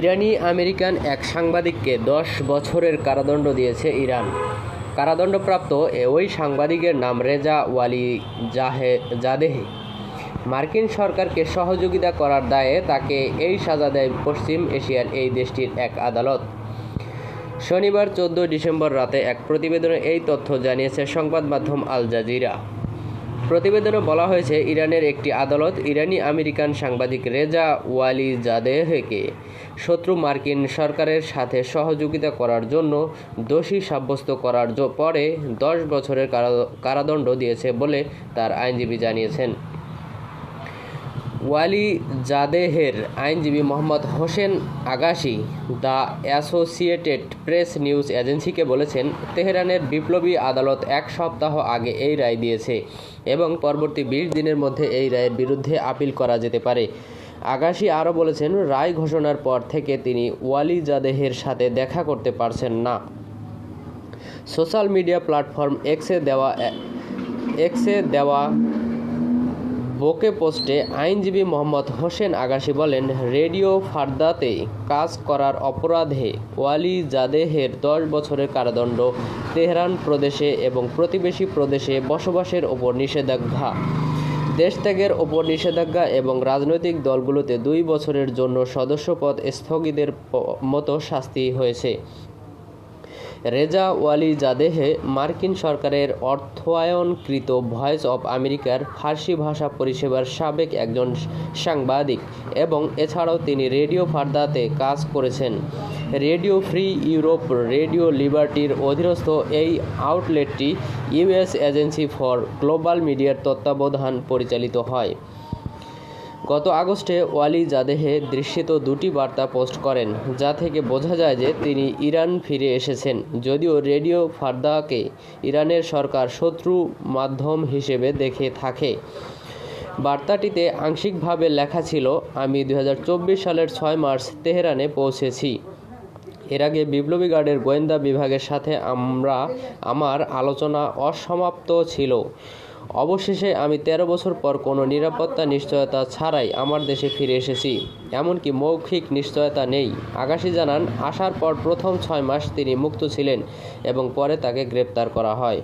ইরানি American এক সাংবাদিককে দশ বছরের কারাদণ্ড দিয়েছে ইরান। কারাদণ্ডপ্রাপ্ত ওই সাংবাদিকের নাম রেজা ওয়ালি জাহে, জাদেহি। মার্কিন সরকারকে সহযোগিতা করার দায়ে তাকে এই সাজা দেয় পশ্চিম এশিয়ার এই দেশটির এক আদালত। শনিবার চোদ্দ ডিসেম্বর রাতে এক প্রতিবেদনে এই তথ্য জানিয়েছে সংবাদ মাধ্যম আল জাজিরা। প্রতিবেদনে বলা হয়েছে, ইরানের একটি আদালত ইরানি আমেরিকান সাংবাদিক রেজা ওয়ালি জাদেহকে শত্রু মার্কিন সরকারের সাথে সহযোগিতা করার জন্য দোষী সাব্যস্ত করার পরে দশ বছরের কারাদণ্ড দিয়েছে বলে তার আইনজীবী জানিয়েছেন। ওয়ালি জাদেহের আইনজীবী Mohammad Hossein Aghashi the associated press news এজেন্সিকে বলেছেন, তেহরানের বিপ্লবী আদালত এক সপ্তাহ আগে এই রায় দিয়েছে এবং পরবর্তী বিশ দিনের মধ্যে এই রায়ের বিরুদ্ধে আপিল করা যেতে পারে। আগাশি আরও বলেছেন, রায় ঘোষণার পর থেকে তিনি ওয়ালি জাদেহের সাথে দেখা করতে পারছেন না। সোশ্যাল মিডিয়া প্ল্যাটফর্ম এক্সে দেওয়া এক্সে দেওয়া বোকে পোস্টে আইনজীবী মোহাম্মদ হোসেন আগাশি বলেন, রেডিও ফারদাতে কাজ করার অপরাধে ওয়ালি জাদেহের দশ বছরের কারাদণ্ড, তেহরান প্রদেশে এবং প্রতিবেশী প্রদেশে বসবাসের ওপর নিষেধাজ্ঞা। দেশত্যাগের ওপর নিষেধাজ্ঞা এবং রাজনৈতিক দলগুলোতে দুই বছরের জন্য সদস্যপদ স্থগিতের মতো শাস্তি হয়েছে। রেজা ওয়ালি জাদেহে মার্কিন সরকারের অর্থায়নকৃত ভয়েস অব আমেরিকার ফার্সি ভাষা পরিষেবার সাবেক একজন সাংবাদিক এবং এছাড়াও তিনি রেডিও ফার্দাতে কাজ করেছেন। রেডিও ফ্রি ইউরোপ, রেডিও লিবার্টির অধীনস্থ এই আউটলেটটি ইউএস এজেন্সি ফর গ্লোবাল মিডিয়ার তত্ত্বাবধান পরিচালিত হয়। গত আগস্টে ওয়ালি জাদেহে দৃশ্যিত দুটি বার্তা পোস্ট করেন, যা থেকে বোঝা যায় যে তিনি ইরান ফিরে এসেছেন। যদিও রেডিও ফার্দাকে ইরানের সরকার শত্রু মাধ্যম হিসেবে দেখে থাকে। বার্তাটিতে আংশিকভাবে লেখা ছিল, আমি দু হাজার চব্বিশ সালের ছয় মার্চ তেহরানে পৌঁছেছি। এর আগে বিপ্লবী গার্ডের গোয়েন্দা বিভাগের সাথে আমরা, আমার আলোচনা অসমাপ্ত ছিল। অবশেষে আমি তেরো বছর পর কোনো নিরাপত্তা নিশ্চয়তা ছাড়াই আমার দেশে ফিরে এসেছি। এমনকি মৌখিক নিশ্চয়তা নেই। আকাশী জানান, আসার পর প্রথম ছয় মাস তিনি মুক্ত ছিলেন এবং পরে তাকে গ্রেপ্তার করা হয়।